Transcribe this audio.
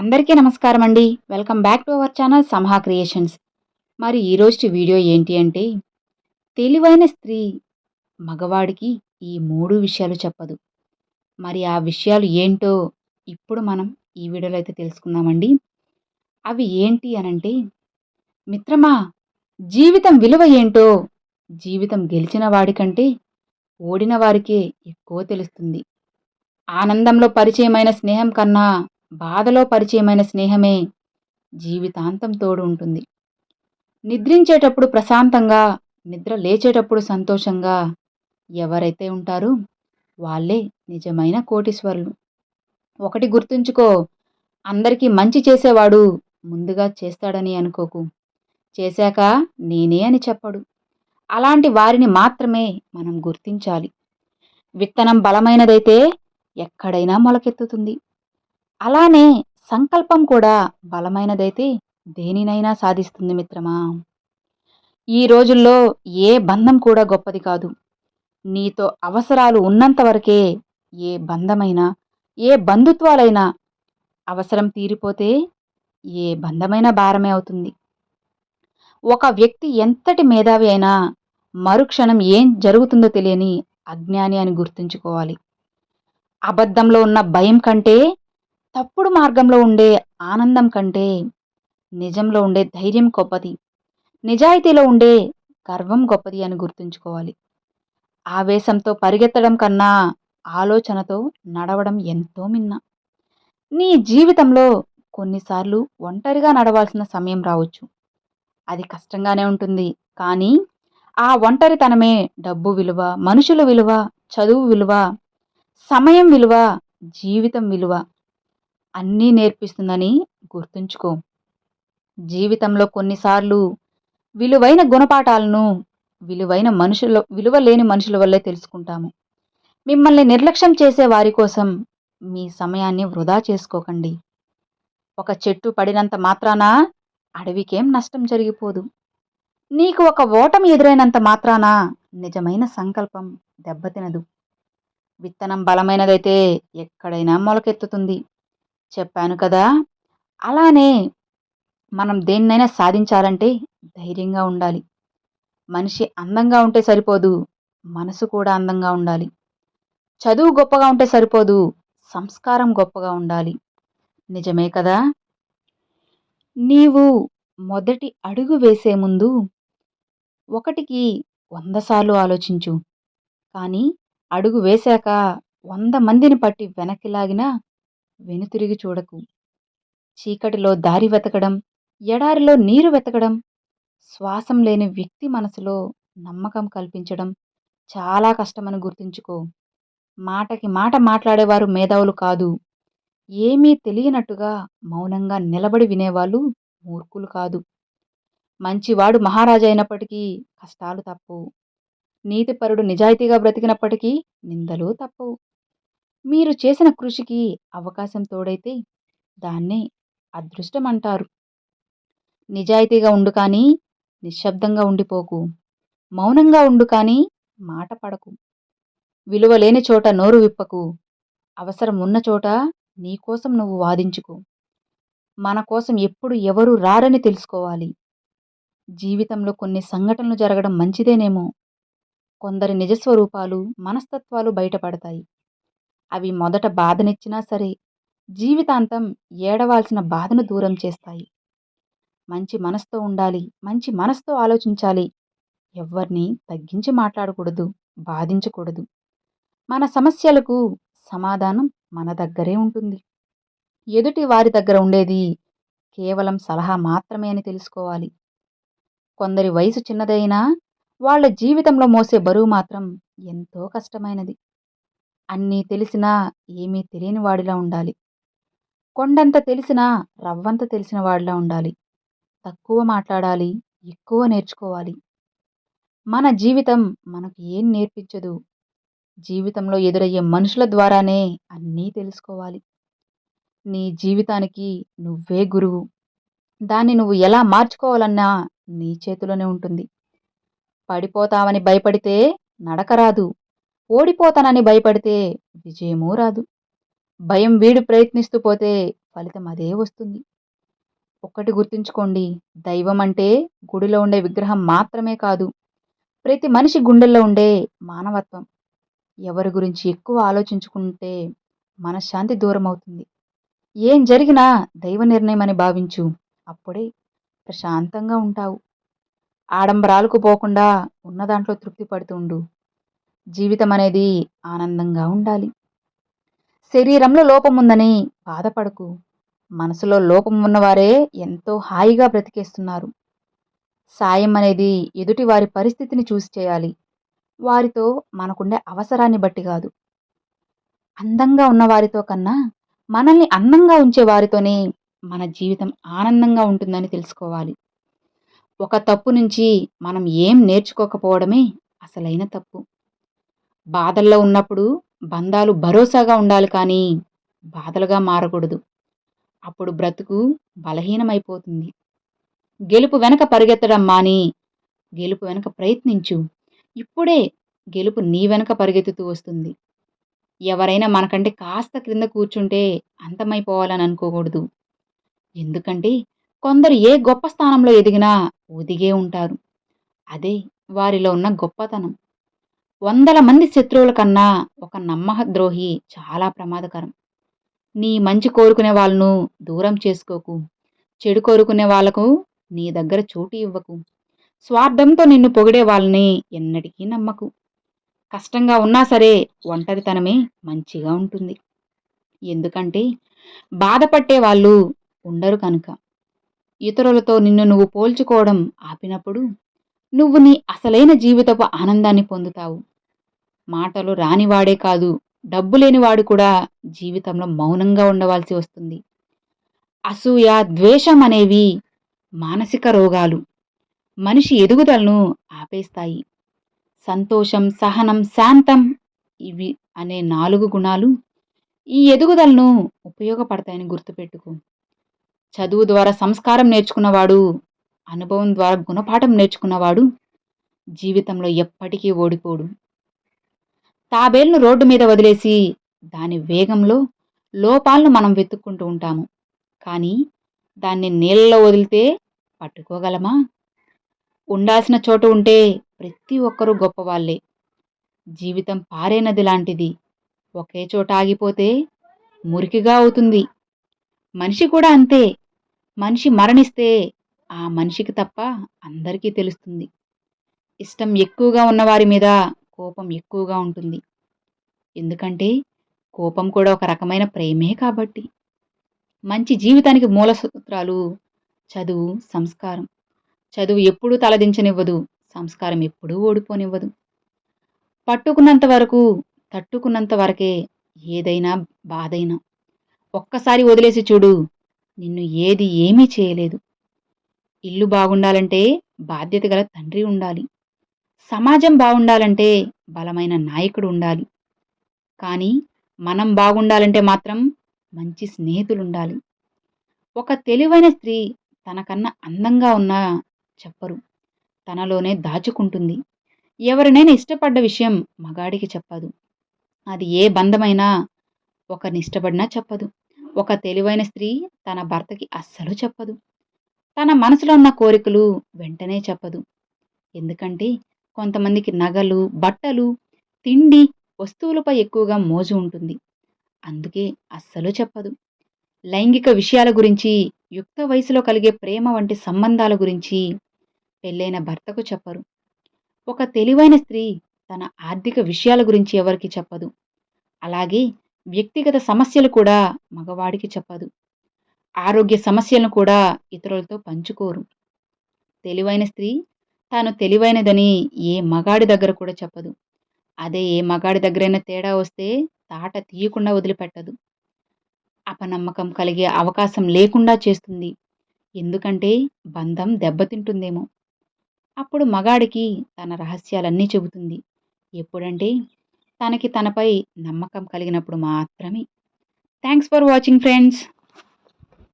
అందరికీ నమస్కారం అండి welcome back to our channel Samaha creations. మరి ఈరోజు వీడియో ఏంటి అంటే తెలివైన స్త్రీ మగవాడికి ఈ మూడు విషయాలు చెప్పదు. మరి ఆ విషయాలు ఏంటో ఇప్పుడు మనం ఈ వీడియోలో అయితే తెలుసుకుందామండి. అవి ఏంటి అనంటే మిత్రమా జీవితం విలువ ఏంటో జీవితం గెలిచిన వాడికంటే ఓడిన వారికే ఎక్కువ తెలుస్తుంది. ఆనందంలో పరిచయమైన స్నేహం కన్నా బాధలో పరిచయమైన స్నేహమే జీవితాంతం తోడు ఉంటుంది. నిద్రించేటప్పుడు ప్రశాంతంగా నిద్ర లేచేటప్పుడు సంతోషంగా ఎవరైతే ఉంటారో వాళ్ళే నిజమైన కోటీశ్వరులు. ఒకటి గుర్తుంచుకో అందరికీ మంచి చేసేవాడు ముందుగా చేస్తాడని అనుకోకు. చేశాక నేనే అని చెప్పడు. అలాంటి వారిని మాత్రమే మనం గుర్తించాలి. విత్తనం బలమైనదైతే ఎక్కడైనా మొలకెత్తుతుంది. అలానే సంకల్పం కూడా బలమైనదైతే దేనినైనా సాధిస్తుంది మిత్రమా. ఈ రోజుల్లో ఏ బంధం కూడా గొప్పది కాదు. నీతో అవసరాలు ఉన్నంత వరకే ఏ బంధమైనా ఏ బంధుత్వాలైనా అవసరం తీరిపోతే ఏ బంధమైన భారమే అవుతుంది. ఒక వ్యక్తి ఎంతటి మేధావి అయినా మరుక్షణం ఏం జరుగుతుందో తెలియని అజ్ఞాని అని గుర్తుంచుకోవాలి. అబద్ధంలో ఉన్న భయం కంటే తప్పుడు మార్గంలో ఉండే ఆనందం కంటే నిజంలో ఉండే ధైర్యం గొప్పది. నిజాయితీలో ఉండే గర్వం గొప్పది అని గుర్తుంచుకోవాలి. ఆవేశంతో పరిగెత్తడం కన్నా ఆలోచనతో నడవడం ఎంతో మిన్న. నీ జీవితంలో కొన్నిసార్లు ఒంటరిగా నడవాల్సిన సమయం రావచ్చు. అది కష్టంగానే ఉంటుంది. కానీ ఆ ఒంటరితనమే డబ్బు విలువ మనుషుల విలువ చదువు విలువ సమయం విలువ జీవితం విలువ అన్నీ నేర్పిస్తుందని గుర్తుంచుకో. జీవితంలో కొన్నిసార్లు విలువైన గుణపాఠాలను విలువైన మనుషుల విలువ లేని మనుషుల వల్లే తెలుసుకుంటాము. మిమ్మల్ని నిర్లక్ష్యం చేసే వారి కోసం మీ సమయాన్ని వృధా చేసుకోకండి. ఒక చెట్టు పడినంత మాత్రాన అడవికేం నష్టం జరిగిపోదు. నీకు ఒక ఓటమి ఎదురైనంత మాత్రాన నిజమైన సంకల్పం దెబ్బతినదు. విత్తనం బలమైనదైతే ఎక్కడైనా మొలకెత్తుతుంది. చెప్పాను కదా! అలానే మనం దేన్నైనా సాధించాలంటే ధైర్యంగా ఉండాలి. మనిషి అందంగా ఉంటే సరిపోదు మనసు కూడా అందంగా ఉండాలి. చదువు గొప్పగా ఉంటే సరిపోదు సంస్కారం గొప్పగా ఉండాలి. నిజమే కదా! నీవు మొదటి అడుగు వేసే ముందు ఒకటికి వంద సార్లు ఆలోచించు. కానీ అడుగు వేశాక వంద మందిని పట్టి వెనక్కి లాగినా వెనుతిరిగి చూడకు. చీకటిలో దారి వెతకడం ఎడారిలో నీరు వెతకడం శ్వాసం లేని వ్యక్తి మనసులో నమ్మకం కల్పించడం చాలా కష్టమని గుర్తుంచుకో. మాటకి మాట మాట్లాడేవారు మేధావులు కాదు. ఏమీ తెలియనట్టుగా మౌనంగా నిలబడి వినేవాళ్ళు మూర్ఖులు కాదు. మంచివాడు మహారాజు అయినప్పటికీ కష్టాలు తప్పవు. నీతిపరుడు నిజాయితీగా బ్రతికినప్పటికీ నిందలు తప్పవు. మీరు చేసిన కృషికి అవకాశం తోడైతే దాన్నే అదృష్టం అంటారు నిజాయితీగా ఉండు కానీ నిశ్శబ్దంగా ఉండిపోకు. మౌనంగా ఉండు కానీ మాట పడకు. విలువ లేని చోట నోరు విప్పకు. అవసరం ఉన్న చోట నీకోసం నువ్వు వాదించుకో. మన కోసం ఎప్పుడు ఎవరు రారని తెలుసుకోవాలి. జీవితంలో కొన్ని సంఘటనలు జరగడం మంచిదేనేమో. కొందరి నిజస్వరూపాలు మనస్తత్వాలు బయటపడతాయి. అవి మొదట బాధనిచ్చినా సరే జీవితాంతం ఏడవాల్సిన బాధను దూరం చేస్తాయి. మంచి మనసుతో ఉండాలి మంచి మనసుతో ఆలోచించాలి. ఎవరిని తగ్గించి మాట్లాడకూడదు బాధించకూడదు. మన సమస్యలకు సమాధానం మన దగ్గరే ఉంటుంది. ఎదుటి వారి దగ్గర ఉండేది కేవలం సలహా మాత్రమే అని తెలుసుకోవాలి. కొందరి వయసు చిన్నదైనా వాళ్ళ జీవితంలో మోసే బరువు మాత్రం ఎంతో కష్టమైనది. అన్నీ తెలిసినా ఏమీ తెలియని వాడిలా ఉండాలి. కొండంత తెలిసినా రవ్వంత తెలిసిన వాడిలా ఉండాలి. తక్కువ మాట్లాడాలి ఎక్కువ నేర్చుకోవాలి. మన జీవితం మనకు ఏం నేర్పించదు. జీవితంలో ఎదురయ్యే మనుషుల ద్వారానే అన్నీ తెలుసుకోవాలి. నీ జీవితానికి నువ్వే గురువు. దాన్ని నువ్వు ఎలా మార్చుకోవాలన్నా నీ చేతిలోనే ఉంటుంది. పడిపోతావని భయపడితే నడకరాదు ఓడిపోతానని భయపడితే విజయమూ రాదు. భయం వీడు ప్రయత్నిస్తూ పోతే ఫలితం అదే వస్తుంది. ఒక్కటి గుర్తుంచుకోండి దైవం అంటే గుడిలో ఉండే విగ్రహం మాత్రమే కాదు ప్రతి మనిషి గుండెల్లో ఉండే మానవత్వం. ఎవరి గురించి ఎక్కువ ఆలోచించుకుంటే మనశ్శాంతి దూరం అవుతుంది ఏం జరిగినా దైవ నిర్ణయం అని భావించు అప్పుడే ప్రశాంతంగా ఉంటావు. ఆడంబరాలకు పోకుండా ఉన్న దాంట్లో తృప్తి పడుతుండు జీవితం అనేది ఆనందంగా ఉండాలి. శరీరంలో లోపం ఉందని బాధపడకు. మనసులో లోపం ఉన్నవారే ఎంతో హాయిగా బ్రతికేస్తున్నారు. సాయం అనేది ఎదుటి వారి పరిస్థితిని చూసి చేయాలి. వారితో మనకుండే అవసరాన్ని బట్టి కాదు. అందంగా ఉన్నవారితో కన్నా మనల్ని అందంగా ఉంచే వారితోనే మన జీవితం ఆనందంగా ఉంటుందని తెలుసుకోవాలి. ఒక తప్పు నుంచి మనం ఏం నేర్చుకోకపోవడమే అసలైన తప్పు. బాధల్లో ఉన్నప్పుడు బంధాలు భరోసాగా ఉండాలి కానీ బాధలుగా మారకూడదు. అప్పుడు బ్రతుకు బలహీనమైపోతుంది. గెలుపు వెనక పరిగెత్తడం మాని గెలుపు వెనక ప్రయత్నించు. ఇప్పుడే గెలుపు నీ వెనక పరిగెత్తుతూ వస్తుంది. ఎవరైనా మనకంటే కాస్త క్రింద కూర్చుంటే అంతమైపోవాలని అనుకోకూడదు. ఎందుకంటే కొందరు ఏ గొప్ప స్థానంలో ఎదిగినా ఒదిగే ఉంటారు. అదే వారిలో ఉన్న గొప్పతనం. వందల మంది శత్రువుల కన్నా ఒక నమ్మద్రోహి చాలా ప్రమాదకరం. నీ మంచి కోరుకునే వాళ్ళను దూరం చేసుకోకు. చెడు కోరుకునే వాళ్ళకు నీ దగ్గర చోటు ఇవ్వకు. స్వార్థంతో నిన్ను పొగిడే వాళ్ళని ఎన్నటికీ నమ్మకు. కష్టంగా ఉన్నా సరే ఒంటరితనమే మంచిగా ఉంటుంది. ఎందుకంటే బాధపట్టే వాళ్ళు ఉండరు కనుక. ఇతరులతో నిన్ను నువ్వు పోల్చుకోవడం ఆపినప్పుడు నువ్వు నీ అసలైన జీవితపు ఆనందాన్ని పొందుతావు. మాటలు రానివాడే కాదు డబ్బు లేనివాడు కూడా జీవితంలో మౌనంగా ఉండవలసి వస్తుంది. అసూయ ద్వేషం అనేవి మానసిక రోగాలు. మనిషి ఎదుగుదలను ఆపేస్తాయి. సంతోషం సహనం శాంతం ఇవి అనే నాలుగు గుణాలు ఈ ఎదుగుదలను ఉపయోగపడతాయని గుర్తుపెట్టుకో. చదువు ద్వారా సంస్కారం నేర్చుకున్నవాడు అనుభవం ద్వారా గుణపాఠం నేర్చుకున్నవాడు జీవితంలో ఎప్పటికీ ఓడిపోడు. తాబేలును రోడ్డు మీద వదిలేసి దాని వేగంలో లోపాలను మనం వెతుక్కుంటూ ఉంటాము. కానీ దాన్ని నీళ్ళలో వదిలితే పట్టుకోగలమా? ఉండాల్సిన చోటు ఉంటే ప్రతి ఒక్కరూ గొప్పవాళ్ళే. జీవితం పారే నది లాంటిది. ఒకే చోట ఆగిపోతే మురికిగా అవుతుంది. మనిషి కూడా అంతే. మనిషి మరణిస్తే ఆ మనిషికి తప్ప అందరికీ తెలుస్తుంది. ఇష్టం ఎక్కువగా ఉన్నవారి మీద కోపం ఎక్కువగా ఉంటుంది. ఎందుకంటే కోపం కూడా ఒక రకమైన ప్రేమే కాబట్టి. మంచి జీవితానికి మూల సూత్రాలు చదువు సంస్కారం. చదువు ఎప్పుడూ తలదించనివ్వదు సంస్కారం ఎప్పుడూ ఓడిపోనివ్వదు. పట్టుకున్నంత వరకు తట్టుకున్నంత వరకే ఏదైనా బాధైనా ఒక్కసారి వదిలేసి చూడు నిన్ను ఏది ఏమీ చేయలేదు. ఇల్లు బాగుండాలంటే బాధ్యత గల తండ్రి ఉండాలి. సమాజం బాగుండాలంటే బలమైన నాయకుడు ఉండాలి. కానీ మనం బాగుండాలంటే మాత్రం మంచి స్నేహితులు ఉండాలి ఒక తెలివైన స్త్రీ తనకన్నా అందంగా ఉన్నా చెప్పరు. తనలోనే దాచుకుంటుంది. ఎవరినైనా ఇష్టపడ్డ విషయం మగాడికి చెప్పదు. అది ఏ బంధమైనా ఒకరిని ఇష్టపడినా చెప్పదు. ఒక తెలివైన స్త్రీ తన భర్తకి అస్సలు చెప్పదు. తన మనసులో ఉన్న కోరికలు వెంటనే చెప్పదు. ఎందుకంటే కొంతమందికి నగలు బట్టలు తిండి వస్తువులపై ఎక్కువగా మోజు ఉంటుంది. అందుకే అస్సలు చెప్పదు. లైంగిక విషయాల గురించి యుక్త వయసులో కలిగే ప్రేమ వంటి సంబంధాల గురించి పెళ్ళైన భర్తకు చెప్పరు. ఒక తెలివైన స్త్రీ తన ఆర్థిక విషయాల గురించి ఎవరికి చెప్పదు. అలాగే వ్యక్తిగత సమస్యలు కూడా మగవాడికి చెప్పదు. ఆరోగ్య సమస్యలను కూడా ఇతరులతో పంచుకోరు. తెలివైన స్త్రీ తాను తెలివైనదని ఏ మగాడి దగ్గర కూడా చెప్పదు. అదే ఏ మగాడి దగ్గరైనా తేడా వస్తే తాట తీయకుండా వదిలిపెట్టదు. అపనమ్మకం కలిగే అవకాశం లేకుండా చేస్తుంది. ఎందుకంటే బంధం దెబ్బతింటుందేమో. అప్పుడు మగాడికి తన రహస్యాలన్నీ చెబుతుంది. ఎప్పుడంటే తనకి తనపై నమ్మకం కలిగినప్పుడు మాత్రమే. Thanks for watching friends.